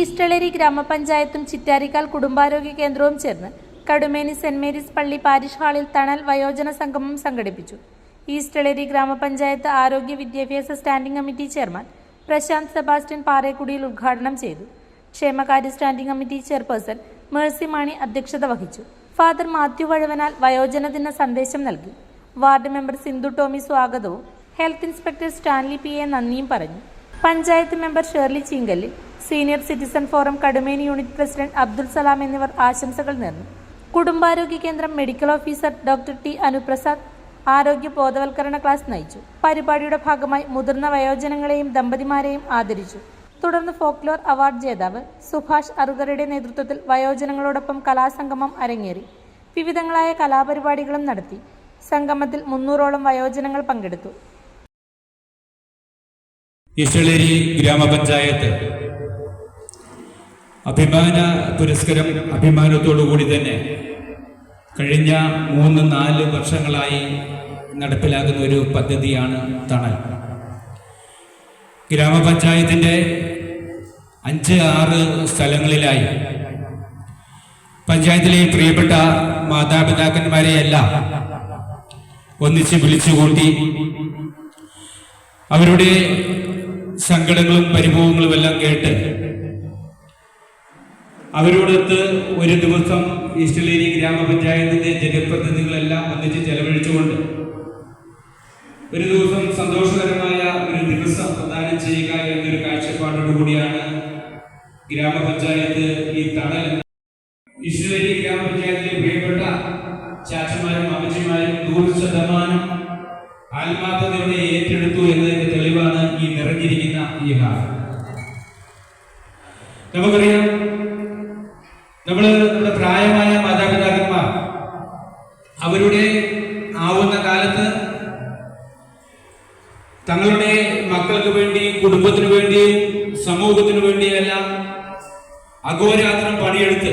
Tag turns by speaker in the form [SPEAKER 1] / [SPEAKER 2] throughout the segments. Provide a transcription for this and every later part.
[SPEAKER 1] ഈസ്റ്റളേരി ഗ്രാമപഞ്ചായത്തും ചിറ്റാരിക്കാൽ കുടുംബാരോഗ്യ കേന്ദ്രവും ചേർന്ന് കടുമേനി സെന്റ് മേരീസ് പള്ളി പാരിഷ് ഹാളിൽ തണൽ വയോജന സംഗമം സംഘടിപ്പിച്ചു. ഈസ്റ്റളേരി ഗ്രാമപഞ്ചായത്ത് ആരോഗ്യ വിദ്യാഭ്യാസ standing committee chairman Prashanth Sebastian പാറേക്കുടിയിൽ ഉദ്ഘാടനം ചെയ്തു. ക്ഷേമകാര്യ standing committee chairperson Mercy Mani അധ്യക്ഷത വഹിച്ചു. ഫാദർ മാത്യു വഴവനാൽ വയോജന ദിന സന്ദേശം നൽകി. വാർഡ് മെമ്പർ സിന്ധു ടോമി സ്വാഗതവും health inspector Stanley P A നന്ദിയും പറഞ്ഞു. Panchayat member Shirley ചീങ്കല്ലിൽ senior citizen forum Kadumeni unit president Abdul Salam എന്നിവർ ആശംസകൾ നേർന്നു. കുടുംബാരോഗ്യ കേന്ദ്രം medical officer doctor T Anuprasad ആരോഗ്യ ബോധവൽക്കരണ ക്ലാസ് നയിച്ചു. പരിപാടിയുടെ ഭാഗമായി മുതിർന്ന വയോജനങ്ങളെയും ദമ്പതിമാരെയും ആദരിച്ചു. തുടർന്ന് ഫോക്ലോർ അവാർഡ് ജേതാവ് സുഭാഷ് അറുകരുടെ നേതൃത്വത്തിൽ വയോജനങ്ങളോടൊപ്പം കലാസംഗമം അരങ്ങേറി. വിവിധങ്ങളായ കലാപരിപാടികളും നടത്തി. സംഗമത്തിൽ മുന്നൂറോളം വയോജനങ്ങൾ പങ്കെടുത്തു.
[SPEAKER 2] ഗ്രാമപഞ്ചായത്ത് അഭിമാന പുരസ്കരം അഭിമാനത്തോടുകൂടി തന്നെ കഴിഞ്ഞ മൂന്ന് നാല് വർഷങ്ങളായി നടപ്പിലാക്കുന്ന ഒരു പദ്ധതിയാണ് തണൽ. ഗ്രാമപഞ്ചായത്തിന്റെ അഞ്ച് ആറ് സ്ഥലങ്ങളിലായി പഞ്ചായത്തിലെ പ്രിയപ്പെട്ട മാതാപിതാക്കന്മാരെയെല്ലാം ഒന്നിച്ച് വിളിച്ചുകൂട്ടി അവരുടെ സങ്കടങ്ങളും പരിഭവങ്ങളും എല്ലാം കേട്ട് അവരോടൊത്ത് ഒരു ദിവസം ഈസ്റ്റലേരി ഗ്രാമപഞ്ചായത്തിന്റെ ജനപ്രതിനിധികളെല്ലാം ഒന്നിച്ച് ചെലവഴിച്ചുകൊണ്ട് ഒരു ദിവസം സന്തോഷകരമായ ഒരു ദിവസം പ്രദാനം ചെയ്യുക എന്നൊരു കാഴ്ചപ്പാടോടു കൂടിയാണ് ഗ്രാമപഞ്ചായത്ത് ഈ തണൽ. ഈശ്വരി ഗ്രാമപഞ്ചായത്തിലെ പ്രിയപ്പെട്ട ചാച്ചന്മാരും അമ്മച്ചിമാരും നൂറ് ശതമാനം ആത്മാർത്ഥതയോടെ ഏറ്റെടുത്തു എന്നതിന്റെ തെളിവാണ് ഈ നിറഞ്ഞിരിക്കുന്ന ഈ ഹാൾ. നമുക്കറിയാം നമ്മൾ നമ്മുടെ പ്രായമായ മാതാപിതാക്കന്മാർ അവരുടെ ആവുന്ന കാലത്ത് തങ്ങളുടെ മക്കൾക്ക് വേണ്ടി കുടുംബത്തിന് വേണ്ടിയും സമൂഹത്തിന് വേണ്ടിയെല്ലാം അഘോരാത്രം പണിയെടുത്ത്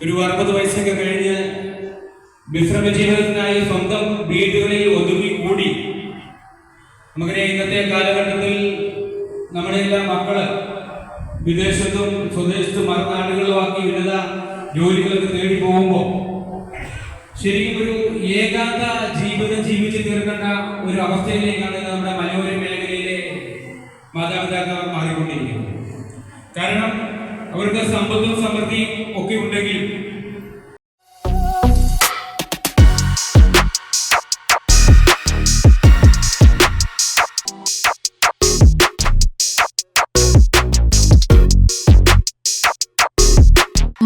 [SPEAKER 2] ഒരു അറുപത് വയസ്സൊക്കെ കഴിഞ്ഞ് വിശ്രമ ജീവിതത്തിനായി സ്വന്തം വിദേശത്തും സ്വദേശത്തും മറുനാടുകളിലുമാക്കി ഉന്നത ജോലികളൊക്കെ തേടി പോകുമ്പോൾ ശരിക്കും ഒരു ഏകാന്ത ജീവിതം ജീവിച്ച് തീർക്കേണ്ട ഒരു അവസ്ഥയിലേക്കാണ് നമ്മുടെ മനോഹര മേഖലയിലെ മാതാപിതാക്കൾ മാറിക്കൊണ്ടിരിക്കുന്നത്. കാരണം അവർക്ക് സമ്പത്തും സമൃദ്ധിയും ഒക്കെ ഉണ്ടെങ്കിലും